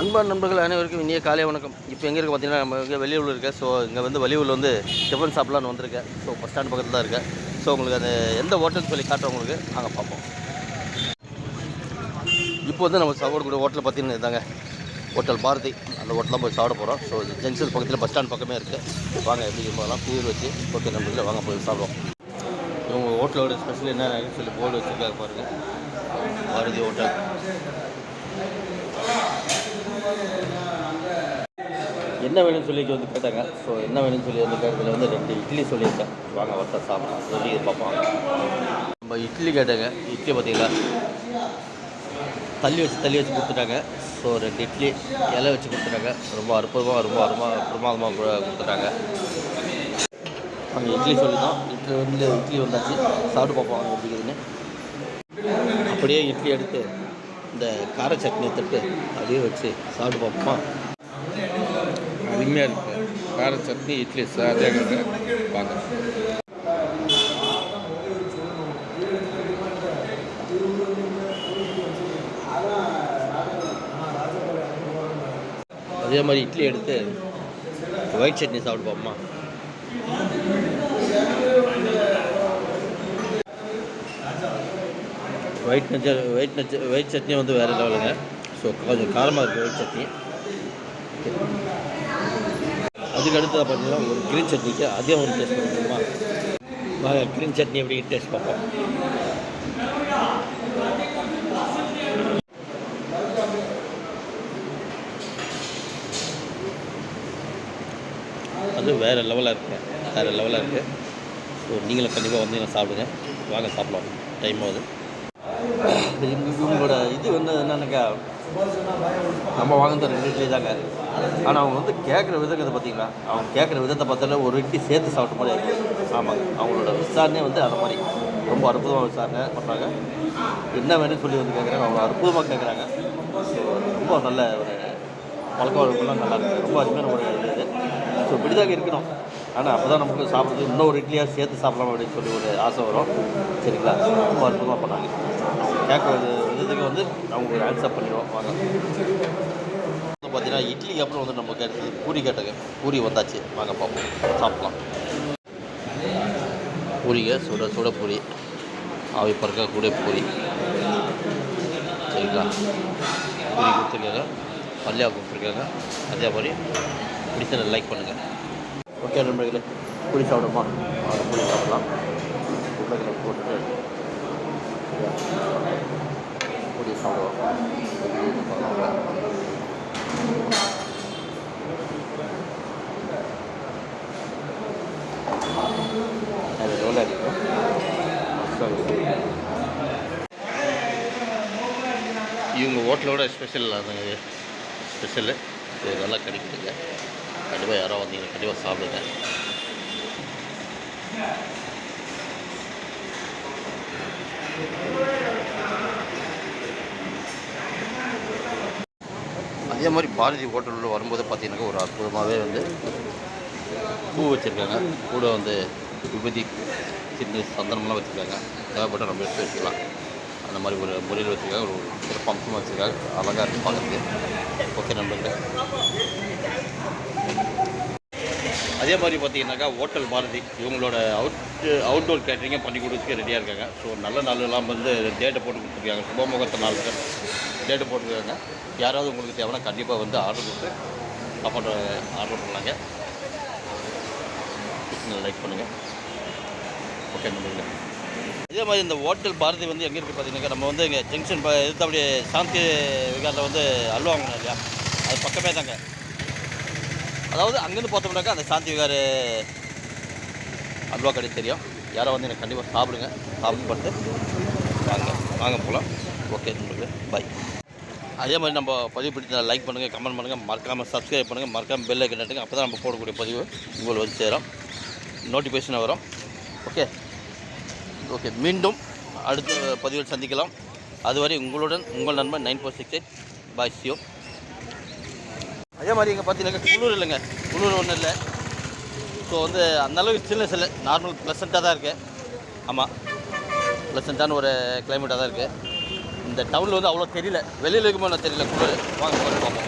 அன்பான நண்பர்கள் அனைவருக்கும் இனிய காலை வணக்கம். இப்போ எங்கே இருக்க பார்த்தீங்கன்னா நம்ம இங்கே வெளியூரில் இருக்கேன் ஸோ இங்கே வந்து வெளியூரில் வந்து டிஃபன் ஷாப்லான்னு வந்திருக்கேன். ஸோ பஸ் ஸ்டாண்ட் பக்கத்தில் தான் இருக்கேன். ஸோ உங்களுக்கு அந்த எந்த ஹோட்டல்னு சொல்லி காட்டுறோம் உங்களுக்கு நாங்கள் பார்ப்போம். இப்போ வந்து நம்ம சாப்பிடக்கூடிய ஹோட்டல் பார்த்தீங்கன்னா இருந்தாங்க ஹோட்டல் பாரதி அந்த ஹோட்டலில் போய் சாப்பிட போகிறோம் ஸோ ஜங்ஷன் பக்கத்தில் பஸ் ஸ்டாண்ட் பக்கமே இருக்குது வாங்க எப்படி போகலாம் புயல் வச்சு ஓகே நண்பர்களே வாங்க போய் சாப்பிடுவோம். இவங்க ஹோட்டலோட ஸ்பெஷல் என்ன சொல்லி போர்டு வச்சுருக்காங்க பாருங்கள் பாரதி ஹோட்டல் என்ன வேணும்னு சொல்லி வந்து கேட்டாங்க. ஸோ என்ன வேணும்னு சொல்லி வந்து கேட்டதில் வந்து ரெண்டு இட்லி சொல்லியிருக்கேன். வாங்க வர்த்தா சாப்பிடலாம் சொல்லி பார்ப்போம். நம்ம இட்லி கேட்டாங்க. இட்லி பார்த்தீங்களா? தள்ளி வச்சு தள்ளி வச்சு கொடுத்துட்டாங்க. ஸோ ரெண்டு இட்லி இலை வச்சு கொடுத்துட்டாங்க. ரொம்ப அற்புதமாக ரொம்ப அருமா பிரமாதமாக கொடுத்துட்டாங்க. அங்கே இட்லி சொல்லி தான் இட்லி வந்து இட்லி வந்தாச்சு. சாப்பிட்டு பார்ப்போம் அவங்க எப்படி இருக்குதுன்னு. அப்படியே இட்லி எடுத்து இந்த கார சட்னியை தட்டு அப்படியே வச்சு சாப்பிட்டு பார்ப்போமா. அருமையாக இருக்கு. கார சட்னி இட்லி சாதியாக வாங்க. அதே மாதிரி இட்லி எடுத்து ஒயிட் சட்னி சாப்பிட்டு பார்ப்போமா? ஒயிட் நச்ச ஒயிட் நச்ச ஒயிட் சட்னி வந்து வேறு லெவலுங்க ஸோ கொஞ்சம் காரமாக இருக்குது ஒயிட் சட்னி அதுக்கு அடுத்தது பார்த்தீங்கன்னா ஒரு க்ரீன் சட்னிக்கு அதே ஒரு டேஸ்ட் பண்ணுமா வாங்க க்ரீன் சட்னி எப்படி டேஸ்ட் பார்ப்போம். அது வேறு லெவலாக இருக்குங்க வேறு லெவலாக இருக்குது ஸோ நீங்களும் கண்டிப்பாக வந்தீங்கன்னா சாப்பிடுங்க. வாங்க சாப்பிடலாம். டைம் ஆகுது. இவங்களோட இது வந்து என்னன்னாக்கா நம்ம வாங்குறது ரெண்டு இட்லி தாங்க. ஆனால் அவங்க வந்து கேட்குற விதத்தை பார்த்தீங்களா அவங்க கேட்குற விதத்தை பார்த்தாலே ஒரு இட்லி சேர்த்து சாப்பிட்ட மாதிரி ஆகிடும் ஆமாங்க அவங்களோட விசாரணை வந்து அந்த மாதிரி. ரொம்ப அற்புதமாக விசாரணை பண்ணுறாங்க என்ன வேணும்னு சொல்லி வந்து கேட்குறாங்க அவங்க அற்புதமாக கேட்குறாங்க ஸோ ரொம்ப நல்ல ஒரு பழக்க வழக்கம்லாம் நல்லா இருக்குது ரொம்ப அருமையான ஒரு இது இது ஸோ இப்படிதாங்க இருக்கணும். ஆனால் அப்போ தான் நமக்கு சாப்பிட்றது இன்னொரு இட்லியாக சேர்த்து சாப்பிடலாம் அப்படின்னு சொல்லி ஒரு ஆசை வரும். சரிங்களா? ரொம்ப அற்புதமாக பண்ணாங்க. கேட்க விதத்துக்கு வந்து அவங்க ஒரு ஆன்சர் பண்ணிடுவோம் வாங்க. வந்து பார்த்தீங்கன்னா இட்லிக்கு அப்புறம் வந்து நம்ம கேட்டது பூரி கேட்டாங்க பூரி வந்தாச்சு. வாங்க பார்ப்போம் சாப்பிட்லாம். பூரிங்க சுட சுட பூரி. ஆவி பறக்க கூட பூரி. சரிங்களா? பூரி கொடுத்துருக்காங்க. பல்லியாக கொடுத்துருக்காங்க. அதே மாதிரி பிடிச்சதை லைக் பண்ணுங்கள் ஓகே நண்பர்களே பூரி சாப்பிடுமா வாங்க பூரி சாப்பிடலாம். உருளைக்கிழங்கு போட்டுட்டு சாப்பிடுவோம் இவங்க ஹோட்டலோட ஸ்பெஷல் அது ஸ்பெஷலு இது நல்லா கிடைக்குதுங்க. கண்டிப்பாக யாரோ வந்தீங்கன்னா கண்டிப்பாக சாப்பிடுங்க. அதே மாதிரி பாரதி ஹோட்டலில் வரும்போது பார்த்தீங்கன்னாக்கா ஒரு அற்புதமாகவே வந்து பூ வச்சுருக்காங்க. கூட வந்து விபதி சின்ன சந்தனம்லாம் வச்சுருக்காங்க. தேவைப்பட்ட நம்ம எடுத்து வச்சுக்கலாம் அந்த மாதிரி ஒரு முறையில் வச்சுருக்காங்க. ஒரு சிறப்பு அம்சமாக வச்சுருக்காங்க. அழகாக இருக்குது பார்க்குறதுக்கு. ஓகே நண்பர்களே. அதே மாதிரி பார்த்தீங்கன்னாக்கா ஹோட்டல் பாரதி இவங்களோட அவுட் அவுட்டோர் கேட்டரிங்கே பண்ணி கொடுத்துக்க ரெடியாக இருக்காங்க. ஸோ நல்ல நாளெல்லாம் வந்து டேட்டை போட்டு கொடுத்துருக்காங்க. சுபமுகத்த நாள் டேட்டை போட்டுருக்காங்க. யாராவது உங்களுக்கு தேவைன்னா கண்டிப்பாக வந்து ஆர்டர் கொடுத்து சாப்பாடு ஆர்டர் பண்ணாங்க. லைக் பண்ணுங்கள் ஓகே நம்பருங்க அதே மாதிரி இந்த ஹோட்டல் பாரதி வந்து எங்கே இருக்குது பார்த்தீங்கன்னா நம்ம வந்து இங்கே ஜங்ஷன் ப எடுத்து அப்படியே சாந்தி விகாரில் வந்து அல்வா வாங்கினோம் இல்லையா? அது பக்கமே தாங்க. அதாவது அங்கேருந்து பார்த்தோம்னாக்கா அந்த சாந்தி விகார் அல்வா கடை தெரியும். யாரோ வந்து எனக்கு கண்டிப்பாக சாப்பிடுங்க. சாப்பிட்டு பார்த்து வாங்க. வாங்க போகலாம் ஓகே உங்களுக்கு. பாய் அதே மாதிரி நம்ம பதிவு பிடிச்சா லைக் பண்ணுங்கள் கமெண்ட் பண்ணுங்கள் மறக்காமல் சப்ஸ்கிரைப் பண்ணுங்கள் மறக்காமல் பெல் ஐக்கன் நட்டுங்க அப்போ தான் நம்ம போடக்கூடிய பதிவு உங்களுக்கு வந்து சேரும். நோட்டிஃபிகேஷன் வரும். ஓகே ஓகே மீண்டும் அடுத்த பதிவில் சந்திக்கலாம். அதுவரை உங்களுடன் உங்கள் நண்பன் nine four six eight. Bye see you அதே மாதிரி இங்கே பார்த்தீங்கன்னா குளிர் இல்லைங்க. குளிர் ஒன்றும் இல்லை. ஸோ வந்து அந்த அளவுக்கு சில்னஸ் இல்லை. நார்மல் ப்ளசண்ட்டாக தான் இருக்குது ஆமாம் ப்ளசண்ட்டான ஒரு கிளைமேட்டாக தான் இருக்குது இந்த டவுனில் வந்து அவ்வளோ தெரியல. வெளியில் இருக்குமோ நான் தெரியல. குளிர் வாங்க போய் பார்ப்போம்